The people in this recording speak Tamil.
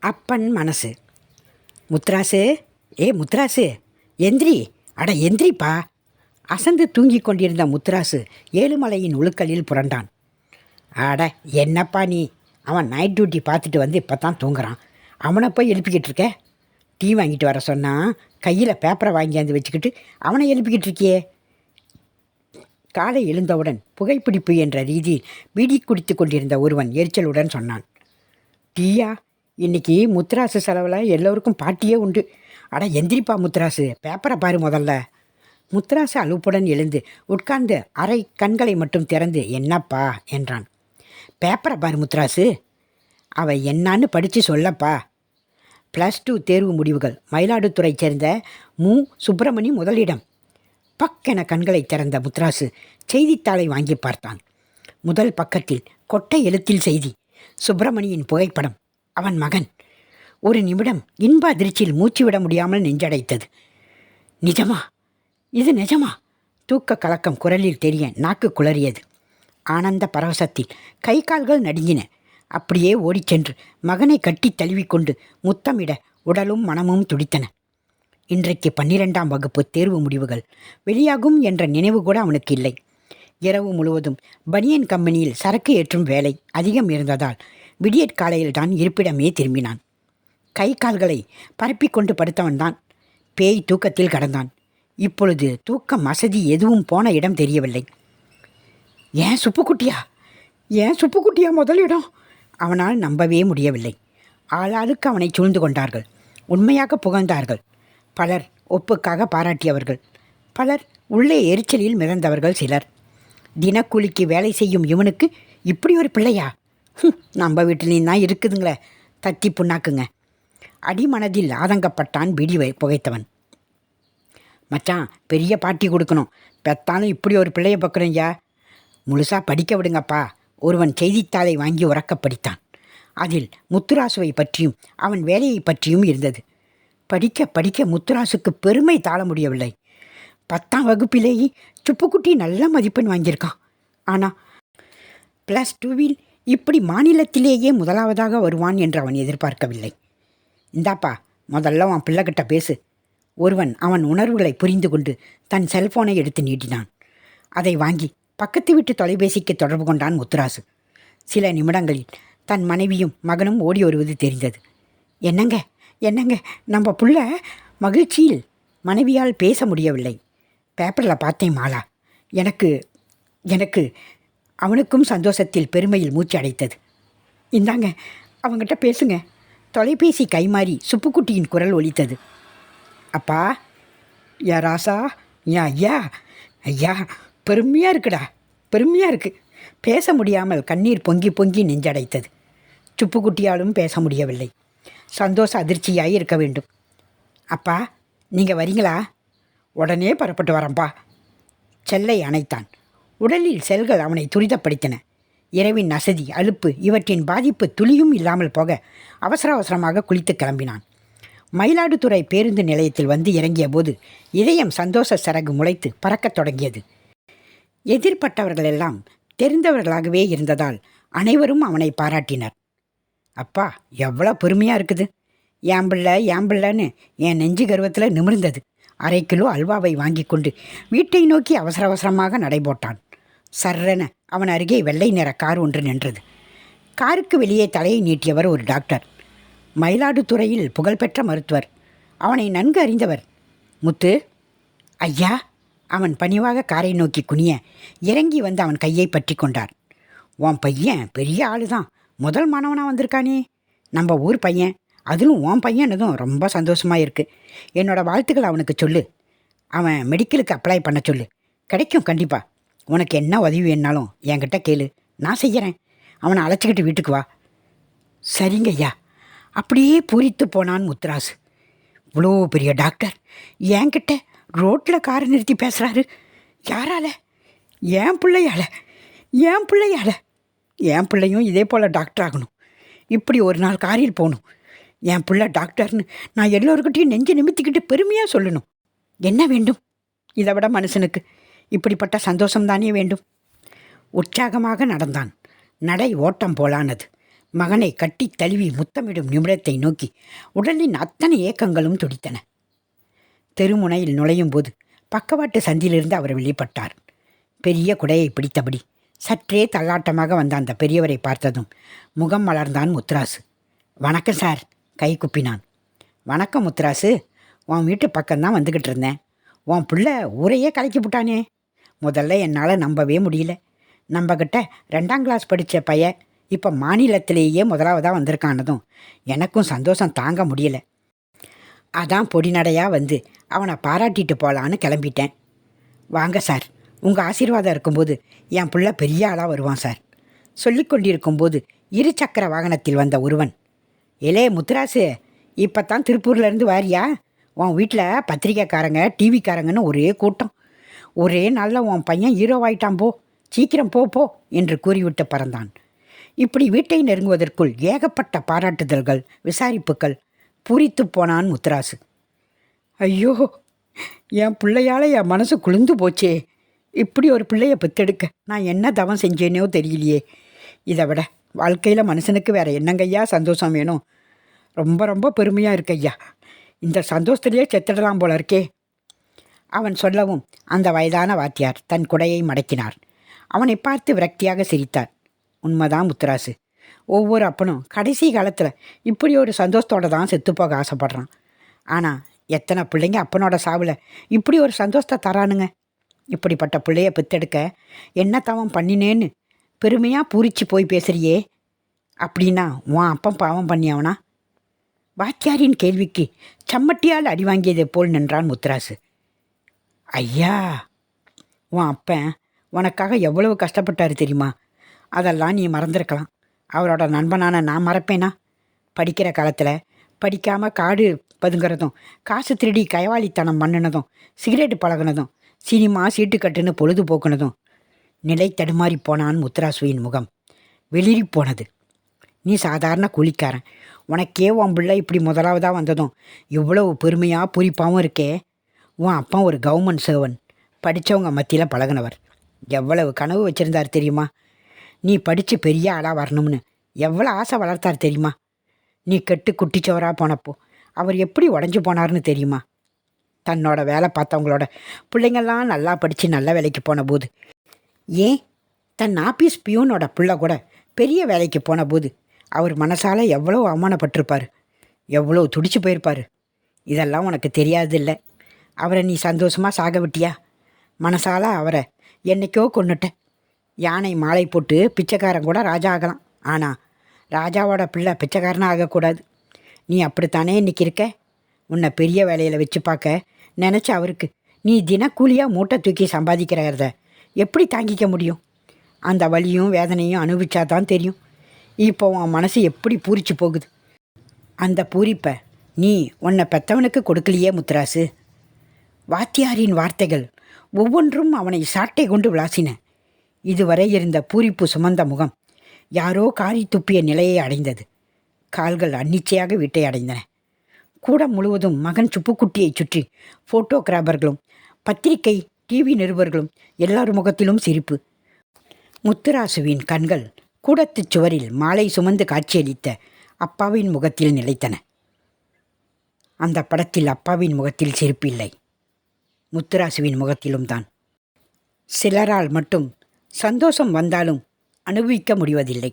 அப்பன் மனசு. முத்ராசு ஏ முத்ராசு எந்திரி அட எந்திரிப்பா. அசந்து தூங்கிக் கொண்டிருந்த முத்ராசு ஏழுமலையின் உழுக்களில் புரண்டான். அட என்னப்பா நீ? அவன் நைட் டியூட்டி பார்த்துட்டு வந்து இப்போ தான் தூங்குறான். அவனை போய் எழுப்பிக்கிட்டு இருக்க? டீ வாங்கிட்டு வர சொன்னான் கையில் பேப்பரை வாங்கியாந்து வச்சுக்கிட்டு அவனை எழுப்பிக்கிட்டு இருக்கியே. காலை எழுந்தவுடன் புகைப்பிடிப்பு என்ற ரீதியில் பீடி குடித்து கொண்டிருந்த ஒருவன் எரிச்சலுடன் சொன்னான். டீயா? இன்னைக்கு முத்ராசு செலவில் எல்லோருக்கும் பாட்டியே உண்டு. அட எந்திரிப்பா முத்ராசு. பேப்பரை பாரு முதல்ல. முத்ராசு அலுப்புடன் எழுந்து உட்கார்ந்து அரை கண்களை மட்டும் திறந்து என்னப்பா? என்றான். பேப்பரை பாரு முத்ராசு. அவ என்னான்னு படித்து சொல்லப்பா. ப்ளஸ் டூ தேர்வு முடிவுகள். மயிலாடுதுறை சேர்ந்த மு. சுப்பிரமணி முதலிடம். பக்கென கண்களை திறந்த முத்ராசு செய்தித்தாளை வாங்கி பார்த்தான். முதல் பக்கத்தில் கொட்டை எழுத்தில் செய்தி. சுப்பிரமணியின் புகைப்படம். அவன் மகன். ஒரு நிமிடம் இன்ப அதிர்ச்சியில் மூச்சு விட முடியாமல் நெஞ்சடைத்தது. நிஜமா? இது நிஜமா? தூக்க கலக்கம் குரலில் தெரிய நாக்கு குளறியது. ஆனந்த பரவசத்தில் கை கால்கள் நடுங்கின. அப்படியே ஓடிச் சென்று மகனை கட்டி தழுவிக்கொண்டு முத்தமிட உடலும் மனமும் துடித்தன. இன்றைக்கு பன்னிரெண்டாம் வகுப்பு தேர்வு முடிவுகள். வெளியாகும் என்ற நினைவு கூட அவனுக்கு இல்லை. இரவு முழுவதும் பனியன் கம்பெனியில் சரக்கு ஏற்றும் வேலை அதிகம் இருந்ததால் விடியற் தான் இருப்பிடமே திரும்பினான். கை கால்களை பரப்பிக்கொண்டு படுத்தவன்தான் பேய் தூக்கத்தில் கடந்தான். இப்பொழுது தூக்கம் வசதி எதுவும் போன இடம் தெரியவில்லை. ஏன் சுப்புக்குட்டியா? ஏன் சுப்புக்குட்டியா முதலிடம் அவனால் நம்பவே முடியவில்லை. ஆளாளுக்கு அவனை சூழ்ந்து கொண்டார்கள். உண்மையாக புகழ்ந்தார்கள். பலர் ஒப்புக்காக பாராட்டியவர்கள். பலர் உள்ளே எரிச்சலில் மிதந்தவர்கள் சிலர். தினக்கூலிக்கு வேலை செய்யும் இவனுக்கு இப்படி ஒரு பிள்ளையா? நம்ம வீட்டிலையும் தான் இருக்குதுங்களே. தத்தி புண்ணாக்குங்க. அடிமனதில் ஆதங்கப்பட்டான் பிடி வை- புகைத்தவன். மச்சான் பெரிய பாட்டி கொடுக்கணும். பெத்தாலும் இப்படி ஒரு பிள்ளைய பக்குறேன்யா முழுசாக படிக்க விடுங்கப்பா. ஒருவன் செய்தித்தாளை வாங்கி உறக்கப்படித்தான் அதில் முத்துராசுவை பற்றியும் அவன் வேலையை பற்றியும் இருந்தது. படிக்க படிக்க முத்துராசுக்கு பெருமை தாழ முடியவில்லை. பத்தாம் வகுப்பிலேயே சுப்புக்குட்டி நல்ல மதிப்பெண் வாங்கியிருக்கான். ஆனால் ப்ளஸ் டூவில் இப்படி மாநிலத்திலேயே முதலாவதாக வருவான் என்று அவன் எதிர்பார்க்கவில்லை. இந்தாப்பா முதல்ல அவன் பிள்ளைகிட்ட பேசு. ஒருவன் அவன் உணர்வுகளை புரிந்து கொண்டு தன் செல்போனை எடுத்து நீட்டினான். அதை வாங்கி பக்கத்து வீட்டு தொலைபேசிக்கு தொடர்பு கொண்டான் முத்துராசு. சில நிமிடங்களில் தன் மனைவியும் மகனும் ஓடி வருவது தெரிந்தது. என்னங்க என்னங்க நம்ம புள்ள மகிழ்ச்சியில் மனைவியால் பேச முடியவில்லை. பேப்பரில் பார்த்தேன் மாலா. எனக்கு எனக்கு அவனுக்கும் சந்தோஷத்தில் பெருமையில் மூச்சு அடைத்தது இந்தாங்க அவங்கிட்ட பேசுங்க. தொலைபேசி கைமாறி சுப்புக்குட்டியின் குரல் ஒலித்தது. அப்பா யா ராசா யா ஐயா ஐயா பெருமையாக இருக்குடா பெருமையாக இருக்கு. பேச முடியாமல் கண்ணீர் பொங்கி பொங்கி நெஞ்சடைத்தது. சுப்புக்குட்டியாலும் பேச முடியவில்லை. சந்தோஷ அதிர்ச்சியாய் இருக்க வேண்டும். அப்பா நீங்கள் வரீங்களா? உடனே புறப்பட்டு வரேன்ப்பா செல்லை அணைத்தான். உடலில் செல்கள் அவனை துரிதப்படுத்தின. இரவின் அசதி அலுப்பு இவற்றின் பாதிப்பு துளியும் இல்லாமல் போக அவசர அவசரமாக குளித்து கிளம்பினான். மயிலாடுதுறை பேருந்து நிலையத்தில் வந்து இறங்கிய போது இதயம் சந்தோஷ சரகு முளைத்து பறக்கத் தொடங்கியது. எதிர்பட்டவர்களெல்லாம் தெரிந்தவர்களாகவே இருந்ததால் அனைவரும் அவனை பாராட்டினர். அப்பா எவ்வளோ பொறுமையாக இருக்குது. ஏம்பிள்ள ஏம்பிள்ளன்னு என் என் நெஞ்சு கர்வத்தில் நிமிர்ந்தது. அரை கிலோ அல்வாவை வாங்கி கொண்டு வீட்டை நோக்கி அவசர அவசரமாக நடைபோட்டான். சர்ரென அவன் அருகே வெள்ளை நிற கார் ஒன்று நின்றது. காருக்கு வெளியே தலையை நீட்டியவர் ஒரு டாக்டர். மயிலாடுதுறையில் புகழ்பெற்ற மருத்துவர். அவனை நன்கு அறிந்தவர் முத்து. ஐயா அவன் பணிவாக காரை நோக்கி குனிய இறங்கி வந்து அவன் கையை பற்றி கொண்டார். உன் பையன் பெரிய ஆளு தான் முதல் மாணவனாக வந்திருக்கானே. நம்ம ஊர் பையன். அதிலும் உன் பையனதும் ரொம்ப சந்தோஷமாக இருக்குது என்னோட வாழ்த்துக்கள் அவனுக்கு சொல்லு. அவன் மெடிக்கலுக்கு அப்ளை பண்ண சொல்லு. கிடைக்கும் கண்டிப்பாக உனக்கு என்ன உதவி வேணாலும் என்கிட்ட கேளு. நான் செய்கிறேன் அவனை அழைச்சிக்கிட்டு வீட்டுக்கு வா. சரிங்க ஐயா. அப்படியே பூரித்து போனான் முத்துராசு இவ்வளோ பெரிய டாக்டர். என்கிட்ட ரோட்டில் காரை நிறுத்தி பேசுகிறாரு யாரால? என் பிள்ளையால. என் பிள்ளையால. என் பிள்ளையும் இதே போல் டாக்டர் ஆகணும். இப்படி ஒரு நாள் காரில் போகணும். என் பிள்ளை டாக்டர்னு நான் எல்லோருக்கிட்டையும் நெஞ்சு நிமித்திக்கிட்டு பெருமையாக சொல்லணும். என்ன வேண்டும்? இதை விட மனுஷனுக்கு. இப்படிப்பட்ட சந்தோஷம்தானே வேண்டும்? உற்சாகமாக நடந்தான். நடை ஓட்டம் போலானது. மகனை கட்டித் தழுவி முத்தமிடும் நிமிடத்தை நோக்கி உடலின் அத்தனை ஏக்கங்களும் துடித்தன. தெருமுனையில் நுழையும் போது பக்கவாட்டு சந்திலிருந்து அவர் வெளிப்பட்டார். பெரிய குடையை பிடித்தபடி சற்றே தள்ளாட்டமாக வந்த அந்த பெரியவரை பார்த்ததும் முகம் மலர்ந்தான் முத்ராசு வணக்கம் சார் கை குப்பினான். வணக்கம் முத்ராசு உன் வீட்டு பக்கம்தான் வந்துக்கிட்டு இருந்தேன். உன் பிள்ளை ஊரையே கலக்கி விட்டானே. முதல்ல என்னால் நம்பவே முடியல. நம்மக்கிட்ட ரெண்டாம் கிளாஸ் படித்த பையன் இப்போ மாநிலத்திலேயே முதலாவதாக வந்திருக்கானதும் எனக்கும் சந்தோஷம் தாங்க முடியல. அதான் பொடிநடையாக வந்து அவனை பாராட்டிட்டு போகலான்னு கிளம்பிட்டேன். வாங்க சார் உங்கள் ஆசீர்வாதம் இருக்கும்போது என் பிள்ளை பெரிய ஆளாக வருவான் சார். சொல்லிக் கொண்டிருக்கும்போது இருசக்கர வாகனத்தில் வந்த ஒருவன் எலே முத்துராசு இப்போ தான் திருப்பூர்லேருந்து வாரியா? உன் வீட்டில் பத்திரிக்கைக்காரங்க டிவிக்காரங்கன்னு ஒரே கூட்டம். ஒரே நாளில் உன் பையன் ஹீரோவாயிட்டான் போ. சீக்கிரம் போ போ என்று கூறிவிட்டு பறந்தான். இப்படி வீட்டை நெருங்குவதற்குள் ஏகப்பட்ட பாராட்டுதல்கள் விசாரிப்புகள் பூரித்து போனான் முத்துராசு. ஐயோ என் பிள்ளையால் என் மனசு குளிர்ந்து போச்சே. இப்படி ஒரு பிள்ளைய பெத்தெடுக்க நான் என்ன தவம் செஞ்சேனோ தெரியலையே. இதை விட வாழ்க்கையில் மனுஷனுக்கு வேற என்னங்கய்யா சந்தோஷம் வேணும்? ரொம்ப ரொம்ப பெருமையாக இருக்கய்யா. இந்த சந்தோஷத்துலேயே செத்துடலாம் போல இருக்கே. அவன் சொல்லவும் அந்த வயதான வாத்தியார் தன் குடையை மடக்கினார். அவனை பார்த்து விரக்தியாக சிரித்தார். உண்மைதான் முத்துராசு. ஒவ்வொரு அப்பனும் கடைசி காலத்தில் இப்படி ஒரு சந்தோஷத்தோடு தான் செத்துப்போக ஆசைப்படுறான். ஆனால் எத்தனை பிள்ளைங்க அப்பனோட சாவில் இப்படி ஒரு சந்தோஷத்தை தரானுங்க? இப்படிப்பட்ட பிள்ளைய பெத்தெடுக்க என்ன தவம் பண்ணினேன்னு பெருமையாக பூரிச்சு போய் பேசுறியே. அப்படின்னா உன் அப்பன் பாவம் பண்ணியவனா? வாத்தியாரின் கேள்விக்கு சம்மட்டியால் அடி வாங்கியதை போல் நின்றான் முத்துராசு. ஐயா உன் அப்பன் உனக்காக எவ்வளவு கஷ்டப்பட்டாரு தெரியுமா? அதெல்லாம் நீ மறந்துருக்கலாம். அவரோட நண்பனான நான் மறப்பேனா? படிக்கிற காலத்தில் படிக்காமல் காடு பதுங்கிறதும் காசு திருடி கைவாளித்தனம் பண்ணினதும் சிகரெட் பழகுனதும் சினிமா சீட்டுக்கட்டுன்னு பொழுது போக்குனதும் நிலை தடுமாறி போனான் முத்துராசுவின் முகம். வெளிரி போனது. நீ சாதாரண கூலிக்காரன். உனக்கே உன் பிள்ளை இப்படி முதலாவதாக வந்ததும் இவ்வளவு பெருமையாக பூரிப்பாகவும் இருக்கே. உன் அப்பா ஒரு கவர்மெண்ட் சேவன். படித்தவங்க மத்தியில் பழகுனவர். எவ்வளவு கனவு வச்சுருந்தார் தெரியுமா? நீ படித்து பெரிய ஆளாக வரணும்னு எவ்வளோ ஆசை வளர்த்தார் தெரியுமா? நீ கெட்டு குட்டிச்சவராக போனப்போ அவர் எப்படி உடஞ்சி போனார்னு தெரியுமா? தன்னோட வேலை பார்த்தவங்களோட. பிள்ளைங்கள்லாம் நல்லா படித்து நல்ல வேலைக்கு போன போது ஏன்? தன் ஆபீஸ் பியூனோட பிள்ளை கூட பெரிய வேலைக்கு போன போது அவர் மனசால் எவ்வளோ அவமானப்பட்டிருப்பார். எவ்வளோ துடிச்சு போயிருப்பார். இதெல்லாம் உனக்கு தெரியாது இல்லை அவரை நீ சந்தோஷமாக சாக விட்டியா? மனசால அவரை என்னைக்கோ கொன்னுட்ட. யானை மாலை போட்டு பிச்சைக்காரன் கூட ராஜா ஆகலாம். ஆனால் ராஜாவோட பிள்ளை பிச்சைக்காரனாக ஆகக்கூடாது. நீ அப்படித்தானே இன்னைக்கு இருக்க உன்னை பெரிய வேலையில் வச்சு பார்க்க நினச்ச அவருக்கு நீ தினக்கூலியாக மூட்டை தூக்கி சம்பாதிக்கிறத எப்படி தாங்கிக்க முடியும்? அந்த வலியும் வேதனையும் அனுபவிச்சா தான் தெரியும். இப்போ உன் மனசு எப்படி பூரிச்சு போகுது? அந்த பூரிப்பை நீ உன்னை பெத்தவனுக்கு கொடுக்கலையே முத்துராசு. வாத்தியாரின் வார்த்தைகள் ஒவ்வொன்றும் அவனை சாட்டை கொண்டு விளாசின. இதுவரை இருந்த பூரிப்பு சுமந்த முகம் யாரோ காரி துப்பிய நிலையை அடைந்தது. கால்கள் அன்னிச்சையாக வீட்டை அடைந்தன. கூடம் முழுவதும் மகன் சுப்புக்குட்டியைச் சுற்றி ஃபோட்டோகிராபர்களும் பத்திரிகை டிவி நிருபர்களும் எல்லார் முகத்திலும் சிரிப்பு. முத்துராசுவின் கண்கள் கூடத்துச் சுவரில் மாலை சுமந்து காட்சியளித்த அப்பாவின் முகத்தில் நிலைத்தன. அந்த படத்தில் அப்பாவின் முகத்தில் சிரிப்பில்லை முத்துராசுவின் முகத்திலும் தான் சிலரால் மட்டும் சந்தோஷம் வந்தாலும் அனுபவிக்க முடிவதில்லை.